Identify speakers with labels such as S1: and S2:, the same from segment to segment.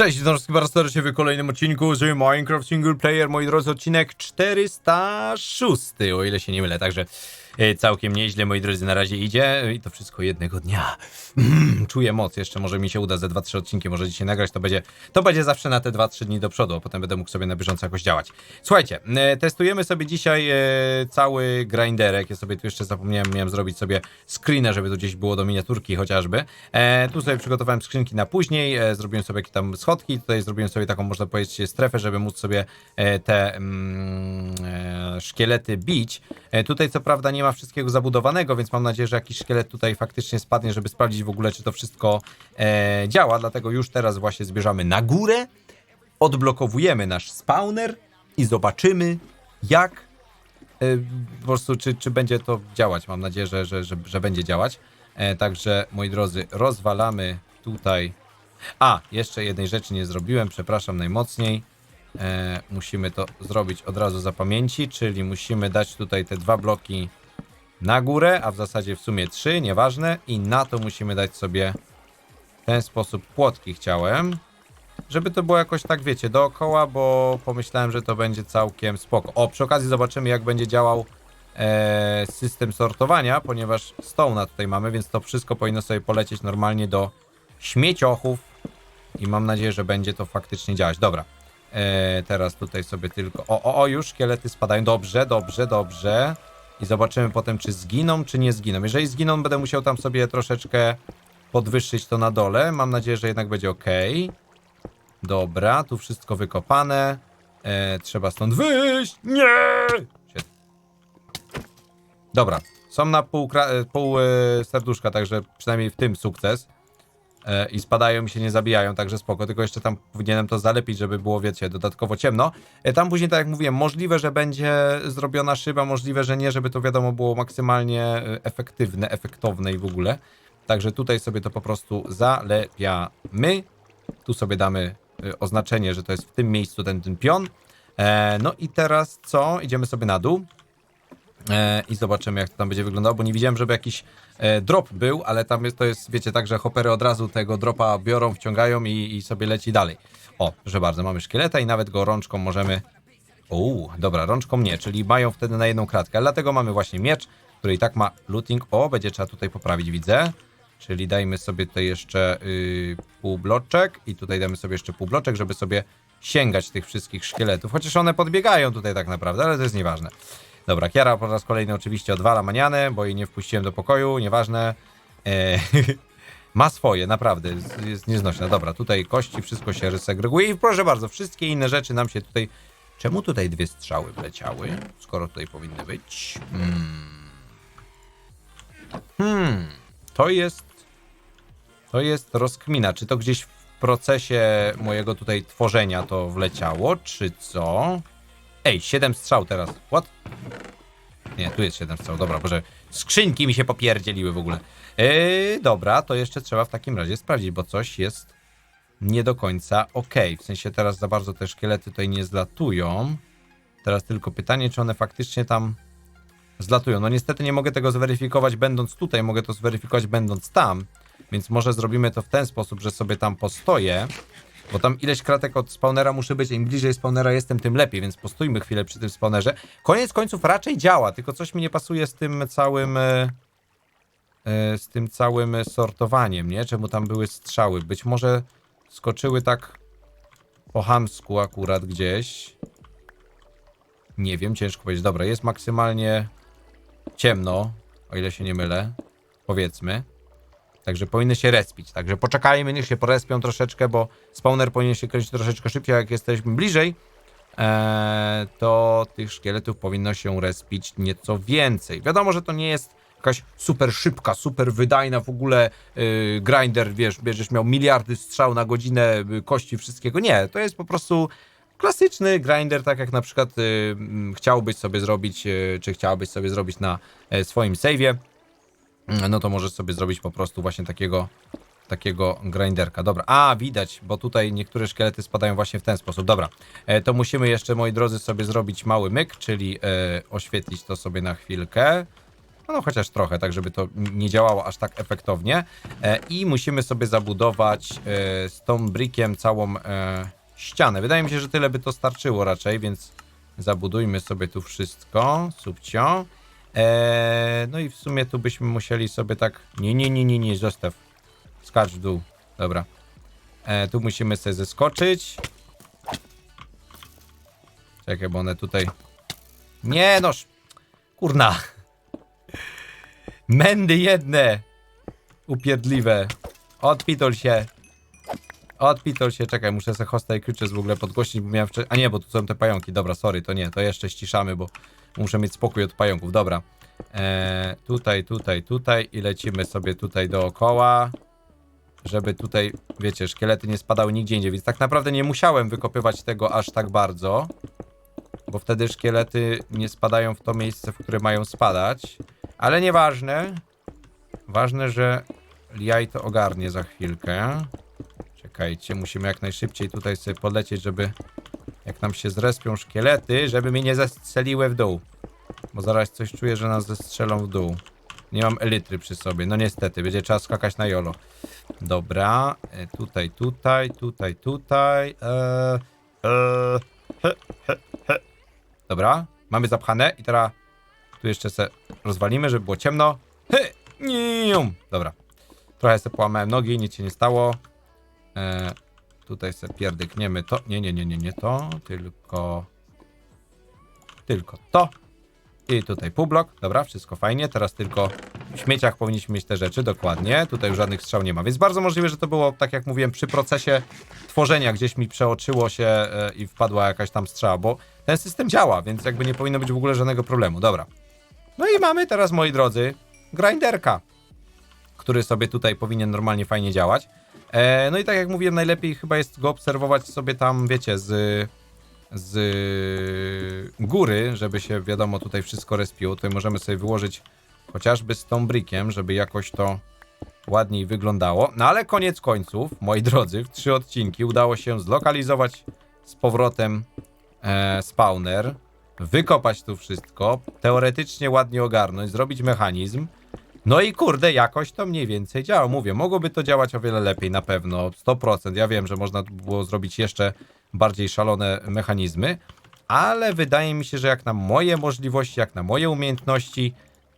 S1: Cześć, witam wszystkich bardzo serdecznie w kolejnym odcinku z Minecraft Single Player, moi drodzy, odcinek 406, o ile się nie mylę, także e, całkiem nieźle, moi drodzy, na razie idzie i to wszystko jednego dnia. Mm, czuję moc, jeszcze może mi się uda ze 2-3 odcinki, może dzisiaj nagrać, to będzie, to będzie zawsze na te 2-3 dni do przodu, a potem będę mógł sobie na bieżąco jakoś działać. Słuchajcie, e, testujemy sobie dzisiaj e, cały grinderek, ja sobie tu jeszcze zapomniałem, miałem zrobić sobie screena, żeby tu gdzieś było do miniaturki chociażby. Tu sobie przygotowałem skrzynki na później, zrobiłem sobie jakieś tam schodki, tutaj zrobiłem sobie taką, można powiedzieć, strefę, żeby móc sobie e, te mm, e, szkielety bić. E, tutaj co prawda nie ma wszystkiego zabudowanego, więc mam nadzieję, że jakiś szkielet tutaj faktycznie spadnie, żeby sprawdzić w ogóle, czy to wszystko działa, dlatego już teraz właśnie zbierzamy na górę, odblokowujemy nasz spawner i zobaczymy, jak po prostu, czy, czy będzie to działać. Mam nadzieję, że, że, że, że będzie działać. Także, moi drodzy, rozwalamy tutaj. A, jeszcze jednej rzeczy nie zrobiłem, przepraszam najmocniej. E, musimy to zrobić od razu za pamięci, czyli musimy dać tutaj te dwa bloki na górę, a w zasadzie w sumie trzy, nieważne. I na to musimy dać sobie w ten sposób płotki chciałem. Żeby to było jakoś tak, wiecie, dookoła, bo pomyślałem, że to będzie całkiem spoko. O, przy okazji zobaczymy, jak będzie działał e, system sortowania, ponieważ stołna tutaj mamy, więc to wszystko powinno sobie polecieć normalnie do śmieciochów i mam nadzieję, że będzie to faktycznie działać. Dobra, e, teraz tutaj sobie tylko... O, o, o, już szkielety spadają. Dobrze, dobrze, dobrze. I zobaczymy potem, czy zginą, czy nie zginą. Jeżeli zginą, będę musiał tam sobie troszeczkę podwyższyć to na dole. Mam nadzieję, że jednak będzie ok. Dobra, tu wszystko wykopane. E, trzeba stąd wyjść. Nie! Dobra, są na pół, e, pół e, serduszka, także przynajmniej w tym sukces. E, I spadają i się nie zabijają, także spoko. Tylko jeszcze tam powinienem to zalepić, żeby było, wiecie, dodatkowo ciemno. E, tam później, tak jak mówiłem, możliwe, że będzie zrobiona szyba, możliwe, że nie, żeby to wiadomo było maksymalnie e, efektywne, efektowne i w ogóle. Także tutaj sobie to po prostu zalepiamy. Tu sobie damy oznaczenie, że to jest w tym miejscu ten, ten pion. No i teraz co? Idziemy sobie na dół. E, I zobaczymy, jak to tam będzie wyglądało, bo nie widziałem, żeby jakiś e, drop był, ale tam jest, to jest, wiecie, tak, że hopery od razu tego dropa biorą, wciągają i, i sobie leci dalej. O, proszę bardzo, mamy szkieleta i nawet go rączką możemy... Uuu, dobra, rączką nie, czyli mają wtedy na jedną kratkę, dlatego mamy właśnie miecz, który i tak ma looting. O, będzie trzeba tutaj poprawić, widzę. Czyli dajmy sobie tutaj jeszcze yy, pół bloczek i tutaj damy sobie jeszcze pół bloczek, żeby sobie sięgać tych wszystkich szkieletów. Chociaż one podbiegają tutaj tak naprawdę, ale to jest nieważne. Dobra, Kiara po raz kolejny oczywiście odwala manianę, bo jej nie wpuściłem do pokoju, nieważne. E, ma swoje, naprawdę, jest, jest nieznośna. Dobra, tutaj kości, wszystko się segreguje i proszę bardzo, wszystkie inne rzeczy nam się tutaj... Czemu tutaj dwie strzały wleciały, skoro tutaj powinny być? Hmm. Hmm, to jest to jest rozkmina. Czy to gdzieś w procesie mojego tutaj tworzenia to wleciało, czy co? Ej, 7 strzał teraz. What? Nie, tu jest 7 strzał. Dobra, boże. Skrzynki mi się popierdzieliły w ogóle. Yy, dobra, to jeszcze trzeba w takim razie sprawdzić, bo coś jest nie do końca ok. W sensie teraz za bardzo te szkielety tutaj nie zlatują. Teraz tylko pytanie, czy one faktycznie tam zlatują. No niestety nie mogę tego zweryfikować będąc tutaj, mogę to zweryfikować będąc tam. Więc może zrobimy to w ten sposób, że sobie tam postoję. Bo tam ileś kratek od spawnera muszę być. Im bliżej spawnera jestem, tym lepiej, więc postójmy chwilę przy tym spawnerze. Koniec końców raczej działa, tylko coś mi nie pasuje z tym całym. e, e, Z tym całym sortowaniem, nie? Czemu tam były strzały? Być może skoczyły tak po hamsku akurat gdzieś. Nie wiem, ciężko powiedzieć. Dobra, jest maksymalnie ciemno, o ile się nie mylę. Powiedzmy. Także powinny się respić. Także poczekajmy, niech się porespią troszeczkę, bo spawner powinien się kręcić troszeczkę szybciej, jak jesteśmy bliżej. Eee, to tych szkieletów powinno się respić nieco więcej. Wiadomo, że to nie jest jakaś super szybka, super wydajna w ogóle yy, grinder, wiesz, bierzesz miał miliardy strzał na godzinę, yy, kości, wszystkiego. Nie, to jest po prostu klasyczny grinder, tak jak na przykład yy, chciałbyś sobie zrobić, yy, czy chciałabyś sobie zrobić na yy, swoim save'ie no to możesz sobie zrobić po prostu właśnie takiego takiego grinderka. Dobra, a widać, bo tutaj niektóre szkielety spadają właśnie w ten sposób. Dobra, e, to musimy jeszcze, moi drodzy, sobie zrobić mały myk, czyli e, oświetlić to sobie na chwilkę. no chociaż trochę, tak żeby to nie działało aż tak efektownie. E, I musimy sobie zabudować e, z tą brickiem całą e, ścianę. Wydaje mi się, że tyle by to starczyło raczej, więc zabudujmy sobie tu wszystko, subcio. E, no i w sumie tu byśmy musieli sobie tak... Nie, nie, nie, nie, nie, zostaw. Skacz w dół. Dobra. E, tu musimy sobie zeskoczyć. Czekaj, bo one tutaj... Nie noż! Kurna! Mędy jedne! Upierdliwe. Odpitol się. Odpitol się, czekaj, muszę sobie hosta i creatures w ogóle podgłośnić, bo miałem wcześniej... A nie, bo tu są te pająki, dobra, sorry, to nie, to jeszcze ściszamy, bo muszę mieć spokój od pająków, dobra. Eee, tutaj, tutaj, tutaj i lecimy sobie tutaj dookoła, żeby tutaj, wiecie, szkielety nie spadały nigdzie indziej, więc tak naprawdę nie musiałem wykopywać tego aż tak bardzo, bo wtedy szkielety nie spadają w to miejsce, w które mają spadać, ale nieważne. Ważne, że Liaj to ogarnie za chwilkę. Czekajcie, musimy jak najszybciej tutaj sobie polecieć, żeby jak nam się zrespią szkielety, żeby mnie nie zestrzeliły w dół. Bo zaraz coś czuję, że nas zestrzelą w dół. Nie mam elitry przy sobie. No niestety, będzie trzeba skakać na jolo. Dobra, e, tutaj, tutaj, tutaj, tutaj. E, e, he, he, he. Dobra, mamy zapchane i teraz tu jeszcze se rozwalimy, żeby było ciemno. Hy. Dobra. Trochę se połamałem nogi, nic się nie stało. E, tutaj se pierdykniemy to. Nie, nie, nie, nie, nie to, tylko... Tylko to. I tutaj półblok. Dobra, wszystko fajnie. Teraz tylko w śmieciach powinniśmy mieć te rzeczy, dokładnie. Tutaj już żadnych strzał nie ma, więc bardzo możliwe, że to było, tak jak mówiłem, przy procesie tworzenia gdzieś mi przeoczyło się e, i wpadła jakaś tam strzała, bo ten system działa, więc jakby nie powinno być w ogóle żadnego problemu. Dobra. No i mamy teraz, moi drodzy, grinderka, który sobie tutaj powinien normalnie fajnie działać. E, no i tak jak mówiłem, najlepiej chyba jest go obserwować sobie tam, wiecie, z, z góry, żeby się, wiadomo, tutaj wszystko respiło. Tutaj możemy sobie wyłożyć chociażby z tą brickiem, żeby jakoś to ładniej wyglądało. No ale koniec końców, moi drodzy, w trzy odcinki udało się zlokalizować z powrotem e, spawner, wykopać tu wszystko, teoretycznie ładnie ogarnąć, zrobić mechanizm. No i kurde, jakoś to mniej więcej działa. Mówię, mogłoby to działać o wiele lepiej na pewno, 100%. Ja wiem, że można by było zrobić jeszcze bardziej szalone mechanizmy, ale wydaje mi się, że jak na moje możliwości, jak na moje umiejętności,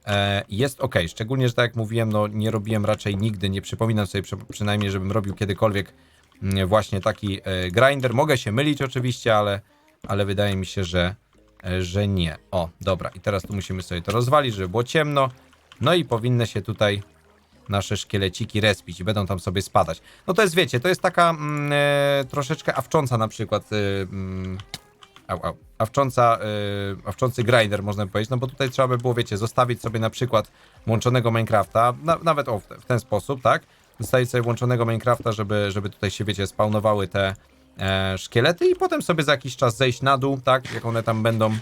S1: e, jest ok. Szczególnie, że tak jak mówiłem, no nie robiłem raczej nigdy, nie przypominam sobie przy, przynajmniej, żebym robił kiedykolwiek mm, właśnie taki e, grinder. Mogę się mylić oczywiście, ale, ale wydaje mi się, że, e, że nie. O, dobra, i teraz tu musimy sobie to rozwalić, żeby było ciemno. No i powinny się tutaj nasze szkieleciki respić i będą tam sobie spadać. No to jest, wiecie, to jest taka mm, e, troszeczkę awcząca na przykład. E, mm, au, au, awcząca, e, awczący grinder, można by powiedzieć, no bo tutaj trzeba by było, wiecie, zostawić sobie na przykład włączonego Minecrafta, na, nawet o, w, te, w ten sposób, tak? Zostawić sobie włączonego Minecrafta, żeby, żeby tutaj się, wiecie, spawnowały te e, szkielety i potem sobie za jakiś czas zejść na dół, tak? Jak one tam będą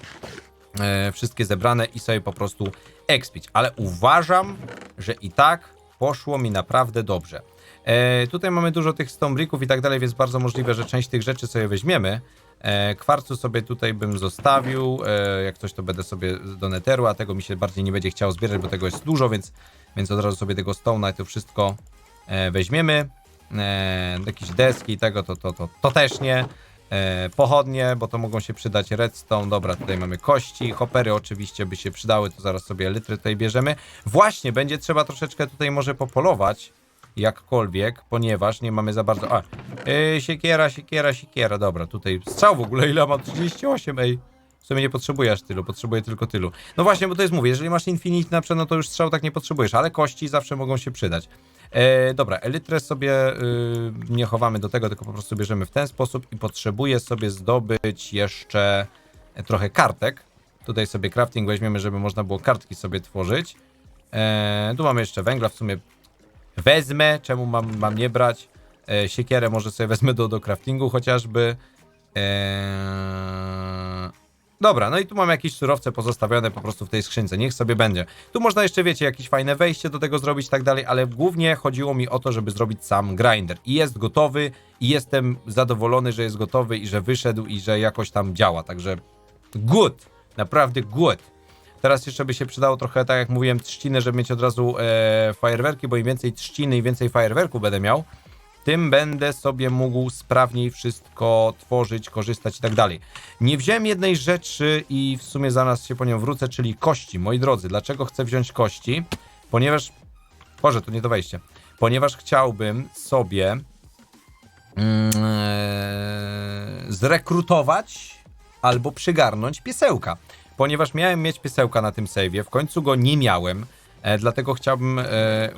S1: wszystkie zebrane i sobie po prostu expić. Ale uważam, że i tak poszło mi naprawdę dobrze. E, tutaj mamy dużo tych stombrików i tak dalej, więc bardzo możliwe, że część tych rzeczy sobie weźmiemy. E, kwarcu sobie tutaj bym zostawił, e, jak coś to będę sobie do neteru, a tego mi się bardziej nie będzie chciało zbierać, bo tego jest dużo, więc, więc od razu sobie tego stone'a i to wszystko e, weźmiemy. E, jakieś deski i tego, to, to, to, to też nie. E, pochodnie, bo to mogą się przydać redstone. Dobra, tutaj mamy kości, hopery oczywiście by się przydały, to zaraz sobie litry tutaj bierzemy. Właśnie, będzie trzeba troszeczkę tutaj może popolować, jakkolwiek, ponieważ nie mamy za bardzo... A, yy, siekiera, siekiera, siekiera, dobra, tutaj strzał w ogóle, ile mam? 38, ej. W sumie nie potrzebuję aż tylu, potrzebuję tylko tylu. No właśnie, bo to jest, mówię, jeżeli masz Infinite na przykład, no to już strzał tak nie potrzebujesz, ale kości zawsze mogą się przydać. E, dobra, elytrę sobie y, nie chowamy do tego, tylko po prostu bierzemy w ten sposób i potrzebuję sobie zdobyć jeszcze trochę kartek. Tutaj sobie crafting weźmiemy, żeby można było kartki sobie tworzyć. E, tu mamy jeszcze węgla, w sumie wezmę, czemu mam, mam nie brać. E, siekierę może sobie wezmę do, do craftingu chociażby. Eee... Dobra, no i tu mam jakieś surowce pozostawione po prostu w tej skrzynce, niech sobie będzie. Tu można jeszcze, wiecie, jakieś fajne wejście do tego zrobić i tak dalej, ale głównie chodziło mi o to, żeby zrobić sam grinder. I jest gotowy, i jestem zadowolony, że jest gotowy i że wyszedł i że jakoś tam działa, także good, naprawdę good. Teraz jeszcze by się przydało trochę, tak jak mówiłem, trzciny, żeby mieć od razu e, fajerwerki, bo im więcej trzciny i więcej fajerwerku będę miał, tym będę sobie mógł sprawniej wszystko tworzyć, korzystać i tak dalej. Nie wziąłem jednej rzeczy i w sumie zaraz się po nią wrócę, czyli kości. Moi drodzy, dlaczego chcę wziąć kości? Ponieważ... Boże, to nie do. Ponieważ chciałbym sobie e, zrekrutować albo przygarnąć piesełka. Ponieważ miałem mieć piesełka na tym save'ie, w końcu go nie miałem, e, dlatego chciałbym e,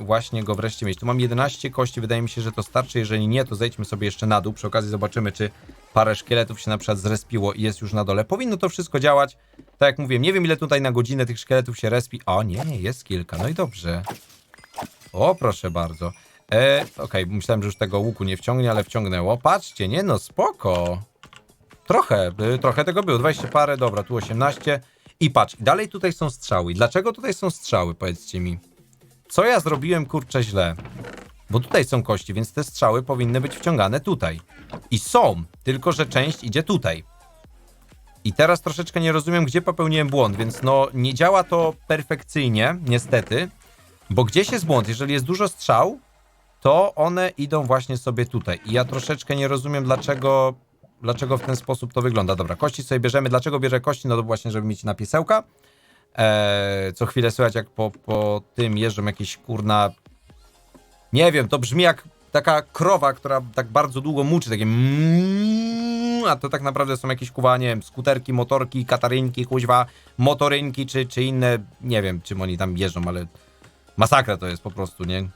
S1: właśnie go wreszcie mieć. Tu mam 11 kości, wydaje mi się, że to starczy, jeżeli nie, to zejdźmy sobie jeszcze na dół, przy okazji zobaczymy, czy parę szkieletów się na przykład zrespiło i jest już na dole. Powinno to wszystko działać, tak jak mówiłem, nie wiem ile tutaj na godzinę tych szkieletów się respi. O nie, jest kilka, no i dobrze. O, proszę bardzo. E, Okej, myślałem, że już tego łuku nie wciągnie, ale wciągnęło. Patrzcie, nie no, spoko. Trochę, y, trochę tego było. 20 parę, dobra, tu 18. I patrz, dalej tutaj są strzały. Dlaczego tutaj są strzały, powiedzcie mi? Co ja zrobiłem, kurczę, źle? Bo tutaj są kości, więc te strzały powinny być wciągane tutaj. I są, tylko że część idzie tutaj. I teraz troszeczkę nie rozumiem, gdzie popełniłem błąd, więc no nie działa to perfekcyjnie, niestety. Bo gdzieś jest błąd, jeżeli jest dużo strzał, to one idą właśnie sobie tutaj. I ja troszeczkę nie rozumiem, dlaczego, dlaczego w ten sposób to wygląda. Dobra, kości sobie bierzemy. Dlaczego bierę kości? No to właśnie, żeby mieć na piesełka. Eee, co chwilę słychać, jak po, po tym jeżdżą jakieś kurna... Nie wiem, to brzmi jak taka krowa, która tak bardzo długo muczy, takie mm, a to tak naprawdę są jakieś kuwa, nie wiem, skuterki, motorki, katarynki, kuźwa, motorynki, czy, czy inne, nie wiem, czym oni tam jeżdżą, ale masakra to jest po prostu, nie?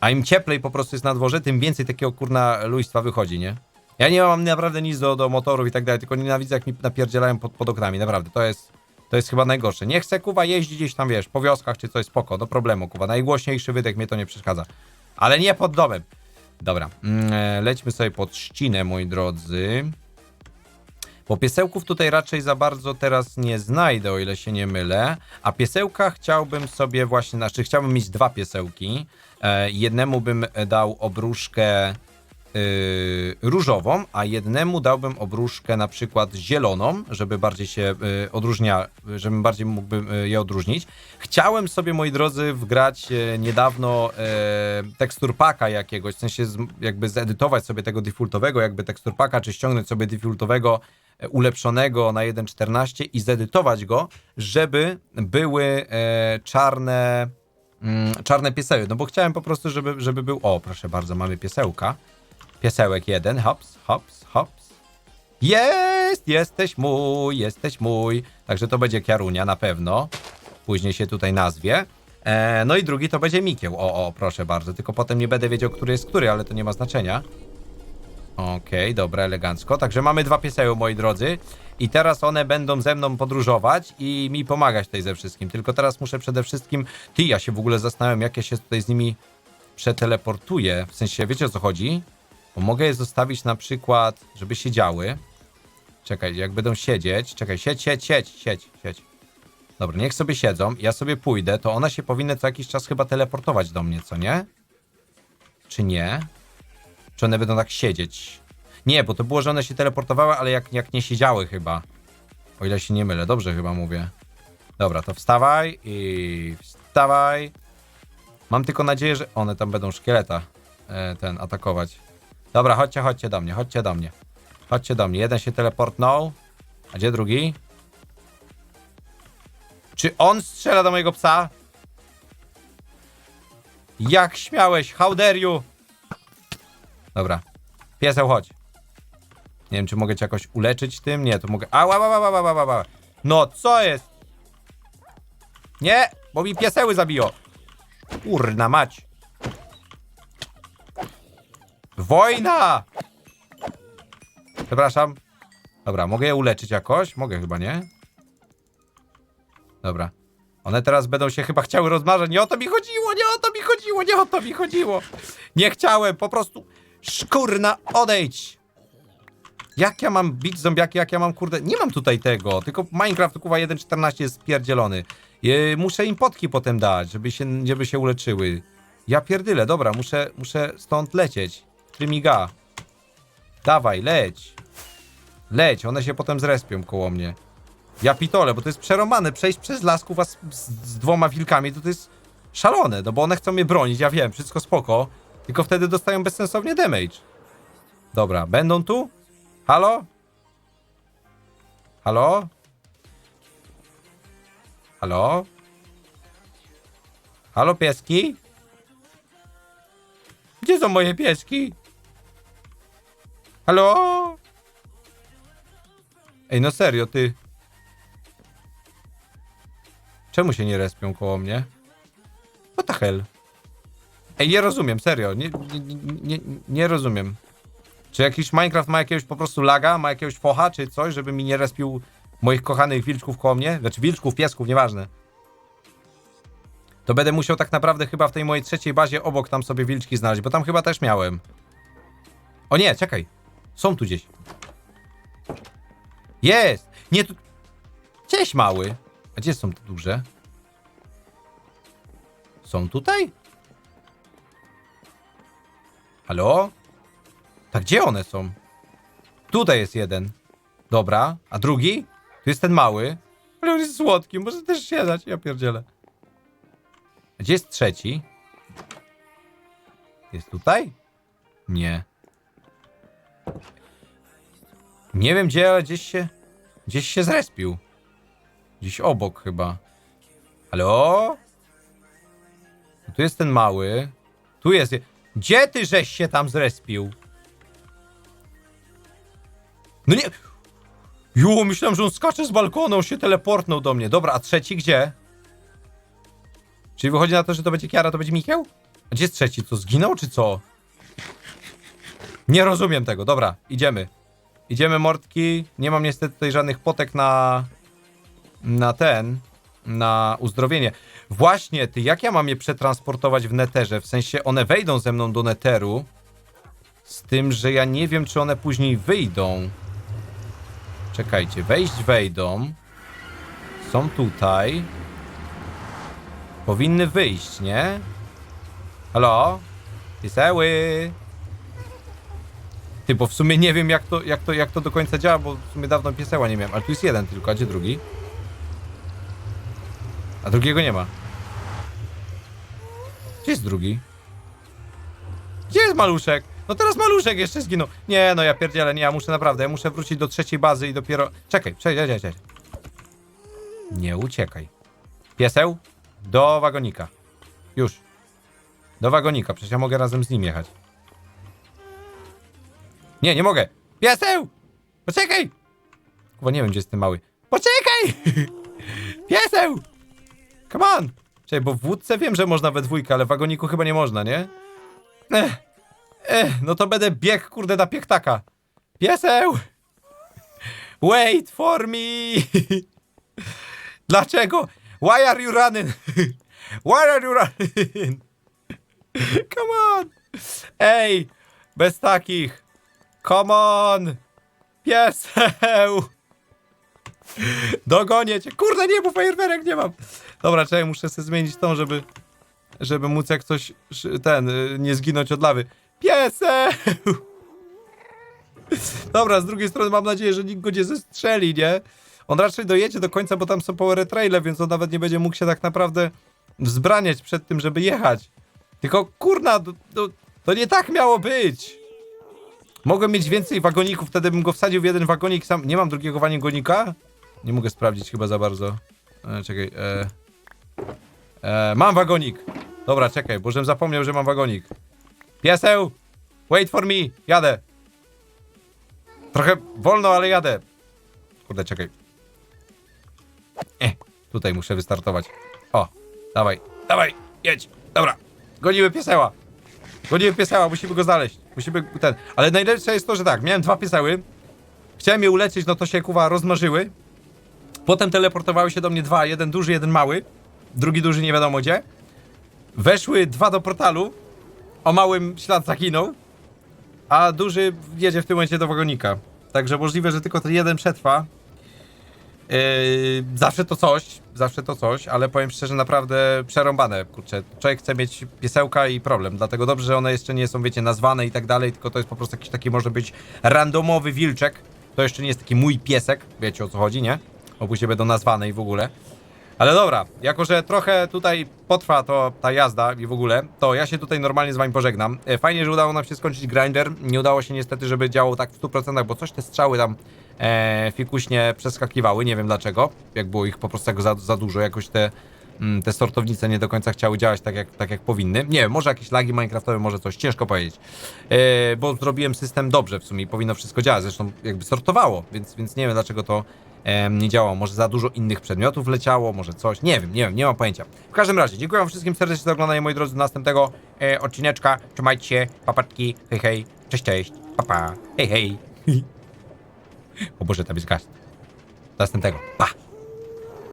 S1: A im cieplej po prostu jest na dworze, tym więcej takiego kurna lujstwa wychodzi, nie? Ja nie mam naprawdę nic do, do motorów i tak dalej, tylko nienawidzę jak mi napierdzielają pod, pod oknami, naprawdę, to jest, to jest chyba najgorsze. Nie chcę, kuwa, jeździć gdzieś tam, wiesz, po wioskach czy coś, spoko, do problemu, kuwa, najgłośniejszy wydech mnie to nie przeszkadza. Ale nie pod domem. Dobra, mm, e, lećmy sobie pod ścinę, moi drodzy. Bo piesełków tutaj raczej za bardzo teraz nie znajdę, o ile się nie mylę. A piesełka chciałbym sobie właśnie, znaczy chciałbym mieć dwa piesełki. E, jednemu bym dał obruszkę y, różową, a jednemu dałbym obruszkę na przykład zieloną, żeby bardziej się y, odróżnia, żebym bardziej mógłbym y, je odróżnić. Chciałem sobie, moi drodzy, wgrać y, niedawno teksturpaka jakiegoś, w sensie jakby zedytować sobie tego defaultowego jakby teksturpaka, czy ściągnąć sobie defaultowego e, ulepszonego na 1.14 i zedytować go, żeby były e, czarne mm, czarne pieseły, no bo chciałem po prostu, żeby, żeby był, o proszę bardzo, mamy piesełka, piesełek jeden, hops, hops, hops, jest, jesteś mój, jesteś mój, także to będzie Kiarunia na pewno, później się tutaj nazwie, e, no i drugi to będzie Mikieł, o, o, proszę bardzo, tylko potem nie będę wiedział, który jest który, ale to nie ma znaczenia. Okej, dobra, elegancko. Także mamy dwa pieseły, moi drodzy. I teraz one będą ze mną podróżować i mi pomagać tutaj ze wszystkim. Tylko teraz muszę przede wszystkim... Ty, ja się w ogóle zastanawiam, jak ja się tutaj z nimi przeteleportuję. W sensie, wiecie o co chodzi? Bo mogę je zostawić na przykład, żeby siedziały. Czekaj, jak będą siedzieć... Czekaj, siedź, siedź, siedź, siedź, siedź. Dobra, niech sobie siedzą. Ja sobie pójdę, to one się powinny co jakiś czas chyba teleportować do mnie, co nie? Czy nie? Czy one będą tak siedzieć? Nie, bo to było, że one się teleportowały, ale jak, jak nie siedziały chyba. O ile się nie mylę, dobrze chyba mówię. Dobra, to wstawaj i wstawaj. Mam tylko nadzieję, że one tam będą szkieleta e, ten atakować. Dobra, chodźcie, chodźcie do mnie, chodźcie do mnie. Chodźcie do mnie. Jeden się teleportnął. A gdzie drugi? Czy on strzela do mojego psa? Jak śmiałeś? How? Dobra. Pieseł, chodź. Nie wiem, czy mogę cię jakoś uleczyć tym? Nie, to mogę... Ała, ała, ała, ała, ała. No, co jest? Nie, bo mi pieseły zabiło. Kurna mać. Wojna! Przepraszam. Dobra, mogę je uleczyć jakoś? Mogę chyba, nie? Dobra. One teraz będą się chyba chciały rozmarzać. Nie o to mi chodziło, nie o to mi chodziło, nie o to mi chodziło. Nie chciałem, po prostu. Szkurna, odejdź! Jak ja mam bić zombiaki, jak ja mam kurde... Nie mam tutaj tego, tylko Minecraft kuwa 1.14 jest spierdzielony. Je, muszę im potki potem dać, żeby się, żeby się uleczyły. Ja pierdyle, dobra, muszę, muszę stąd lecieć. Trymiga. Dawaj, leć. Leć, one się potem zrespią koło mnie. Ja pitole, bo to jest przerąbane. Przejść przez las kuwa z, z, z dwoma wilkami, to to jest szalone, no bo one chcą mnie bronić, ja wiem, wszystko spoko. Tylko wtedy dostają bezsensownie damage. Dobra, będą tu? Halo? Halo? Halo? Halo, pieski? Gdzie są moje pieski? Halo? Ej, no serio, ty. Czemu się nie respią koło mnie? What the hell? Ej, nie rozumiem, serio. Nie, nie, nie, nie rozumiem. Czy jakiś Minecraft ma jakiegoś po prostu laga, ma jakiegoś focha, czy coś, żeby mi nie respił moich kochanych wilczków koło mnie? Znaczy wilczków, piesków, nieważne. To będę musiał tak naprawdę chyba w tej mojej trzeciej bazie obok tam sobie wilczki znaleźć, bo tam chyba też miałem. O nie, czekaj. Są tu gdzieś. Jest! Nie tu... Cześć, mały. A gdzie są te duże? Są tutaj? Halo? Tak gdzie one są? Tutaj jest jeden. Dobra, a drugi? Tu jest ten mały. Ale on jest słodki, może też się dać, ja pierdzielę. A Gdzie jest trzeci? Jest tutaj? Nie. Nie wiem gdzie, ale gdzieś się... Gdzieś się zrespił. Gdzieś obok chyba. Halo? Tu jest ten mały. Tu jest... je- Gdzie ty żeś się tam zrespił? No nie... Jo, myślałem, że on skacze z balkonu, on się teleportnął do mnie. Dobra, a trzeci gdzie? Czyli wychodzi na to, że to będzie Kiara, to będzie Michał? A gdzie jest trzeci? Co, zginął czy co? Nie rozumiem tego. Dobra, idziemy. Idziemy, mordki. Nie mam niestety tutaj żadnych potek na... Na ten... Na uzdrowienie. Właśnie, ty, jak ja mam je przetransportować w neterze? W sensie, one wejdą ze mną do neteru. Z tym, że ja nie wiem, czy one później wyjdą. Czekajcie, wejść wejdą. Są tutaj. Powinny wyjść, nie? Halo? Piseły? Ty, bo w sumie nie wiem jak to, jak to, jak to do końca działa, bo w sumie dawno pieseła nie miałem. Ale tu jest jeden tylko, a gdzie drugi? A drugiego nie ma. Gdzie jest drugi? Gdzie jest maluszek? No teraz maluszek jeszcze zginął. Nie, no ja pierdzielę, nie, ja muszę naprawdę, ja muszę wrócić do trzeciej bazy i dopiero... Czekaj, czekaj, czekaj, czekaj. Nie uciekaj. Pieseł, do wagonika. Już. Do wagonika, przecież ja mogę razem z nim jechać. Nie, nie mogę. Pieseł! Poczekaj! Bo nie wiem, gdzie jest ten mały. Poczekaj! Pieseł! Come on! Czekaj, bo w wódce wiem, że można we dwójkę, ale w wagoniku chyba nie można, nie? Ech, ech, no to będę biegł, kurde, na piektaka. Pieseł! Wait for me! Dlaczego? Why are you running? Why are you running? Come on! Ej! Bez takich! Come on! Pieseł! Dogonię cię! Kurde, nie, bo fajerwerek nie mam! Dobra, czekaj, muszę sobie zmienić tą, żeby... Żeby móc jak coś... Ten, y, nie zginąć od lawy. Pieseł! Dobra, z drugiej strony mam nadzieję, że nikt go nie zestrzeli, nie? On raczej dojedzie do końca, bo tam są power traile, więc on nawet nie będzie mógł się tak naprawdę wzbraniać przed tym, żeby jechać. Tylko kurna, to, to, to nie tak miało być. Mogłem mieć więcej wagoników, wtedy bym go wsadził w jeden wagonik sam. Nie mam drugiego wagonika? Nie mogę sprawdzić chyba za bardzo. E, czekaj. E, e, mam wagonik. Dobra, czekaj, bo żem zapomniał, że mam wagonik. Pieseł! Wait for me! Jadę! Trochę wolno, ale jadę. Kurde, czekaj. E, tutaj muszę wystartować. O, dawaj, dawaj, jedź. Dobra, gonimy pieseła. Gonimy pieseła, musimy go znaleźć. Musimy ten. Ale najlepsze jest to, że tak, miałem dwa pieseły. Chciałem je uleczyć, no to się kuwa rozmnożyły. Potem teleportowały się do mnie dwa, jeden duży, jeden mały. Drugi duży nie wiadomo gdzie. Weszły dwa do portalu. O małym ślad zaginął. A duży jedzie w tym momencie do wagonika. Także możliwe, że tylko ten jeden przetrwa. Yy, zawsze to coś, zawsze to coś, ale powiem szczerze, naprawdę przerąbane, kurczę. Człowiek chce mieć piesełka i problem, dlatego dobrze, że one jeszcze nie są, wiecie, nazwane i tak dalej, tylko to jest po prostu jakiś taki, może być randomowy wilczek. To jeszcze nie jest taki mój piesek, wiecie o co chodzi, nie? obusie będą nazwane i w ogóle. Ale dobra, jako że trochę tutaj potrwa to ta jazda i w ogóle, to ja się tutaj normalnie z wami pożegnam. E, Fajnie, że udało nam się skończyć grinder. Nie udało się niestety, żeby działał tak w 100%, bo coś te strzały tam e, fikuśnie przeskakiwały, nie wiem dlaczego. Jak było ich po prostu tak za, za dużo, jakoś te, mm, te sortownice nie do końca chciały działać tak jak, tak jak powinny. Nie wiem, może jakieś lagi minecraftowe, może coś, ciężko powiedzieć. E, bo zrobiłem system dobrze w sumie powinno wszystko działać, zresztą jakby sortowało, więc, więc nie wiem dlaczego to nie działało. Może za dużo innych przedmiotów leciało, może coś. Nie wiem, nie wiem, nie mam pojęcia. W każdym razie, dziękuję wam wszystkim serdecznie za oglądanie, moi drodzy, do następnego e, odcineczka. Trzymajcie się, papatki, hej, hej, cześć, cześć, papa, hej, hej. o Boże, tam jest gast. Do następnego, pa!